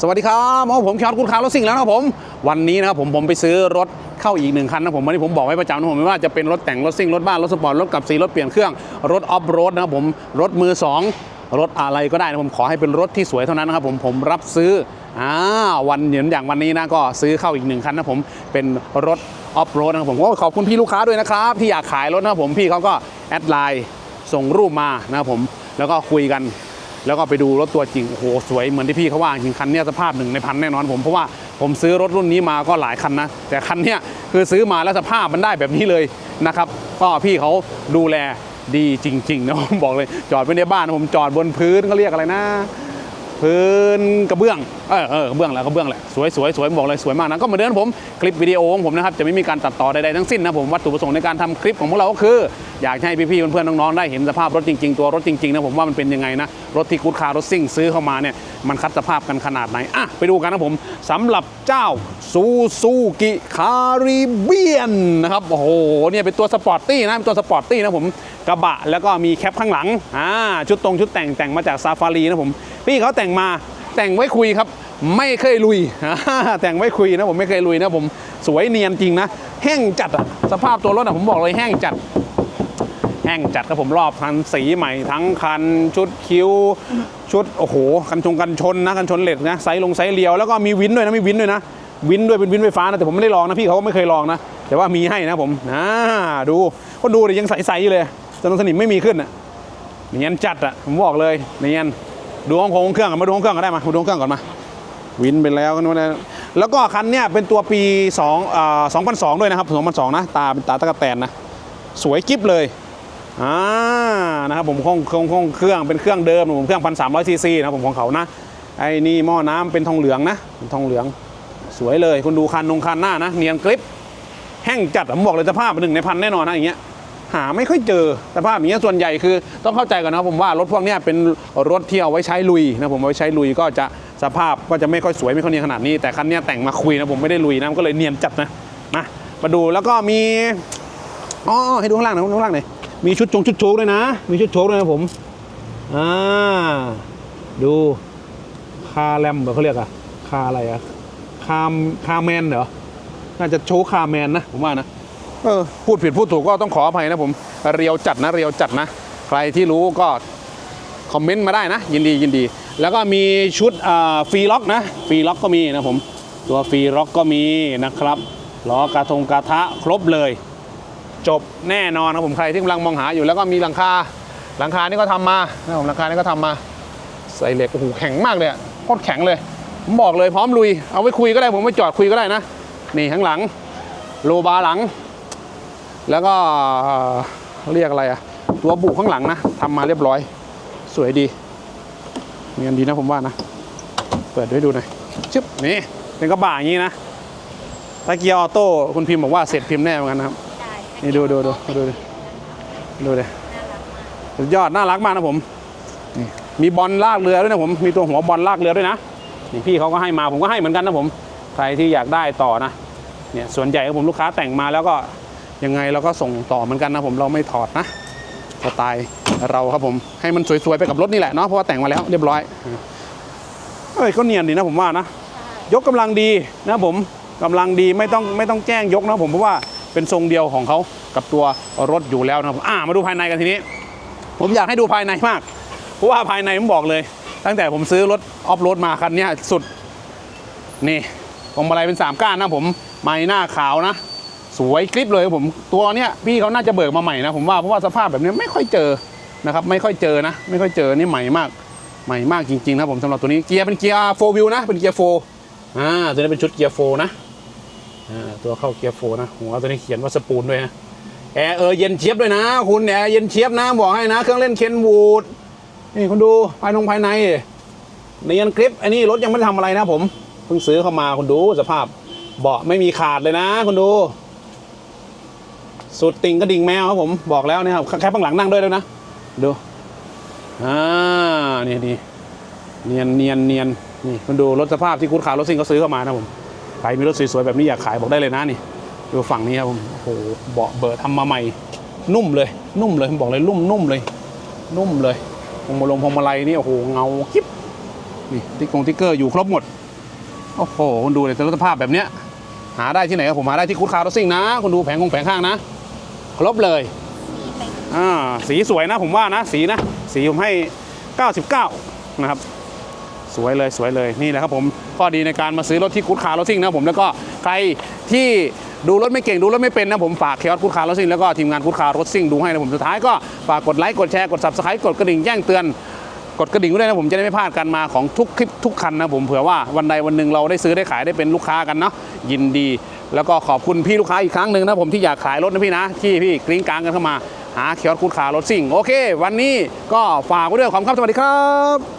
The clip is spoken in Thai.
สวัสดีครับหมอผมชอตคุณคาร์รถซิ่งแล้วนะครับผม วันนี้นะครับผมผมไปซื้อรถเข้าอีกหนึ่งคันนะผมวันนี้ผมบอกไว้ประจำนะผมไม่ว่าจะเป็นรถแต่งรถซิ่งรถบ้านรถสปอร์ตรถกับสีรถเปลี่ยนเครื่องรถออฟโรดนะครับผมรถมือสองรถอะไรก็ได้นะผมขอให้เป็นรถที่สวยเท่านั้นนะครับผมผมรับซื้ออ่าวันเหมือนอย่างวันนี้นะก็ซื้อเข้าอีกหนึ่งคันนะผมเป็นรถออฟโรดนะครับผมก็ขอบคุณพี่ลูกค้าด้วยนะครับที่อยากขายรถนะผมพี่เขาก็แอดไลน์ส่งรูปมานะครับผมแล้วก็คุยกัน แล้วก็ไปดูรถตัวจริงโอ้โหสวยเหมือนที่พี่เขาว่าจริงคันนี้สภาพหนึ่งในพันแน่นอนผมเพราะว่าผมซื้อรถรุ่นนี้มาก็หลายคันนะ แต่คันนี้คือซื้อมาแล้วสภาพมันได้แบบนี้เลยนะครับก็พี่เขาดูแลดีจริงๆนะผมบอกเลย จอดไว้ในบ้านผมจอดบนพื้นเขาเรียกอะไรนะ พื้นกระเบื้องเออเออกระเบื้องแหละกระเบื้องแหละสวยสวยสวยบอกเลยสวยมากนะก็เหมาเดินผมคลิปวิดีโอของผมนะครับจะไม่มีการตัดต่อใดๆทั้งสิ้นนะผมวัตถุประสงค์ในการทำคลิปของพวกเราก็คือ อยากให้พี่ๆเพื่อนๆน้องๆได้เห็นสภาพรถจริงๆ ตัวรถจริงๆนะผมว่ามันเป็นยังไงนะรถที่กูดคาร์รถซิ่งซื้อเข้ามาเนี่ยมันคัดสภาพกันขนาดไหนอะไปดูกันนะผมสำหรับเจ้าซูซูกิคาริเบียนนะครับโอ้โหเนี่ยเป็นตัวสปอร์ตตี้นะเป็นตัวสปอร์ตตี้นะผมกระบะแล้วก็มีแคปข้างหลังอ่าชุดตรงชุดแต่งแต่งมาจากซาฟารีนะผม พี่เขาแต่งมาแต่งไว้คุยครับ ไม่เคยลุย แต่งไว้คุยนะผมไม่เคยลุยนะผมสวยเนียนจริงนะ แห้งจัดอะสภาพตัวรถอะผมบอกเลยแห้งจัด แห้งจัดครับผมรอบคันสีใหม่ทั้งคันชุดคิ้ว ชุดโอ้โหกันชงกันชนนะกันชนเหล็กนะไซส์ลงไซส์เลียวแล้วก็มีวินด้วยนะมีวินด้วยนะวินด้วยเป็นวินไฟฟ้านะแต่ผมไม่ได้ลองนะพี่เขาก็ไม่เคยลองนะแต่ว่ามีให้นะผมอ่าดูก็ดูเลยยังใสๆอยู่เลยจนสนิมไม่มีขึ้นอะเนียนจัดอะผมบอกเลยเนียน ดูห้องโครงเครื่องก่อนมาดูห้องเครื่องก่อนได้มามาดูห้องเครื่องก่อนมา วินไปแล้วกันนะแล้วก็คันเนี้ยเป็นตัวปี2อ่า2002 ด้วยนะครับ2002นะตาเป็นตาตะกะแตนนะสวยกิ๊บเลยอ่านะครับผมห้องห้องห้องเครื่องเป็นเครื่องเดิมผมเครื่อง1,300ซีซีนะผมของเขานะไอ้นี่หม้อน้ำเป็นทองเหลืองนะเป็นทองเหลือง สวยเลยคุณดูคันนงคันหน้านะ เนียนกริปแห้งจัดผมบอกเลยสภาพหนึ่งในพันแน่นอนนะอย่างเงี้ย หาไม่ค่อยเจอสภาพอย่างเงี้ยส่วนใหญ่คือต้องเข้าใจก่อนนะผมว่ารถพวกเนี้ยเป็นรถที่เอาไว้ใช้ลุยนะผมเอาไว้ใช้ลุยก็จะสภาพก็จะไม่ค่อยสวยไม่ค่อยเนียนขนาดนี้แต่คันเนี้ยแต่งมาคุยนะผมไม่ได้ลุยนะก็เลยเนียนจัดนะมามาดูแล้วก็มีอ๋อให้ดูข้างล่างหนะดูข้างล่างหน่อยมีชุดจงชุดโชคด้วยนะ มีชุดโชคด้วยนะผมอ่าดูคาแรมเหรอเขาเรียกอะคาอะไรอะคามคาแมนเหรอน่าจะโชว์คาแมนนะผมว่านะ เออพูดผิดพูดถูกก็ต้องขออภัยนะผมเรียวจัดนะเรียวจัดนะ ใครที่รู้ก็คอมเมนต์มาได้นะ ยินดียินดี แล้วก็มีชุดฟรีล็อกนะฟรีล็อกก็มีนะผมตัวฟรีล็อกก็มีนะครับล้อกระทงกระทะครบเลย จบแน่นอนนะผมใครที่กำลังมองหาอยู่แล้วก็มีหลังคาหลังคานี่ก็ทำมานะผมหลังคานี่ก็ทำมา ใส่เหล็กโอ้โหแข็งมากเลยโคตรแข็งเลยผมบอกเลยพร้อมลุยเอาไว้คุยก็ได้ผมไว้จอดคุยก็ได้นะ นี่ข้างหลัง โลบาร์หลัง แล้วก็เอ่อเรียกอะไรอะตัวบุข้างหลังนะทำมาเรียบร้อย สวยดีเนียนดีนะผมว่านะ เปิดให้ดูหน่อยชึบนี่เป็นกระบะอย่างนี้นะตะเกียร์ออโต้คุณพิมพ์บอกว่าเสร็จพิมพ์แน่เหมือนกันนะครับได้นี่ดูดูดูดูดิดูดิสุดยอดน่ารักมากนะผมนี่มีบอลลากเรือด้วยนะผมมีตัวหัวบอลลากเรือด้วยนะนี่พี่เขาก็ให้มาผมก็ให้เหมือนกันนะผมใครที่อยากได้ต่อนะเนี่ยส่วนใหญ่ของผมลูกค้าแต่งมาแล้วก็ ยังไงเราก็ส่งต่อเหมือนกันนะผมเราไม่ถอดนะสไตล์เราครับผมให้มันสวยๆไปกับรถนี่แหละเนาะเพราะว่าแต่งมาแล้วเรียบร้อยเอ้ยก็เนียนดีนะผมว่านะยกกำลังดีนะผมกำลังดีไม่ต้องไม่ต้องแจ้งยกนะผมเพราะว่าเป็นทรงเดียวของเขากับตัวรถอยู่แล้วนะครับอ่ามาดูภายในกันทีนี้ ผมอยากให้ดูภายในมาก เพราะว่าภายในผมบอกเลย ตั้งแต่ผมซื้อรถออฟโรดมาคันเนี้ยสุดนี่พวงมาลัยเป็นสามก้านนะผมไม้หน้าขาวนะ สวยคลิปเลยผมตัวเนี้ยพี่เขาน่าจะเบิกมาใหม่นะผมว่าเพราะว่าสภาพแบบนี้ไม่ค่อยเจอนะครับไม่ค่อยเจอนะ ไม่ค่อยเจอนี่ใหม่มากใหม่มากจริงๆนะผมสำหรับตัวนี้เกียร์เป็นเกียร์โฟวิวนะเป็นเกียร์โฟอ่าตัวนี้เป็นชุดเกียร์โฟนะอ่าตัวเข้าเกียร์โฟนะหัวตัวนี้เขียนว่าสปูนด้วยนะแอร์เออเย็นเชียบด้วยนะ คุณแอร์เย็นเชียบนะบอกให้นะ เครื่องเล่นเคนวูดนี่คุณดูภายนงภายในเนียนคลิปอันนี้รถยังไม่ได้ทำอะไรนะผมเพิ่งซื้อเข้ามาคุณดูสภาพเบาะไม่มีขาดเลยนะคุณดู สุดติ่งกระดิ่งแมวครับผมบอกแล้วนะครับแค่ข้างหลังนั่งด้วยแล้วยนะ ดูอ่าเนี่ยนี่เนียนเนียนเนียนนี่คุณดูรถสภาพที่คุณขารถซิ่งเขาซื้อเข้ามานะผมใครมีรถสวยๆแบบนี้อยากขายบอกได้เลยนะนี่ดูฝั่งนี้ครับผมโอ้โหเบาะเบอร์ทำมาใหม่ นุ่มเลย นุ่มเลยผมบอกเลยนุ่มนุ่มเลย นุ่มเลยพวงมาลงพวงมาลัยนี่โอ้โหเงากิ๊บนี่ติ๊กงติ๊กเกอร์อยู่ครบหมดโอ้โหคุณดูเลยรถสภาพแบบเนี้ยหาได้ที่ไหนครับผมหาได้ที่คูดคารถซิ่งนะคุณดูแผงคงแผงข้างนะ ครบเลยอ่าสีสวยนะผมว่านะสีนะ สีผมให้ 99 นะครับ สวยเลยสวยเลยนี่แหละครับผมข้อดีในการมาซื้อรถที่กู๊ดคาร์รถซิ่งนะครับผมแล้วก็ใครที่ดูรถไม่เก่งดูรถไม่เป็นนะผมฝากเคออสกู๊ดคาร์รถซิ่งแล้วก็ทีมงานกู๊ดคาร์รถซิ่งดูให้นะผมสุดท้ายก็ฝากกดไลค์กดแชร์กด subscribe กดกระดิ่งแจ้งเตือนกดกระดิ่งไว้ด้วยนะผมจะได้ไม่พลาดการมาของทุกคลิปทุกคันนะผมเผื่อว่าวันใดวันหนึ่งเราได้ซื้อได้ขายได้เป็นลูกค้ากันเนาะยินดี แล้วก็ขอบคุณพี่ลูกค้าอีกครั้งหนึ่งนะผมที่อยากขายรถนะพี่นะ ที่พี่กริ้งกลางกันเข้ามา หาเคียร์คูดขาร์รถซิ่ง โอเค วันนี้ก็ฝากไว้ด้วยขอบคุณครับสวัสดีครับ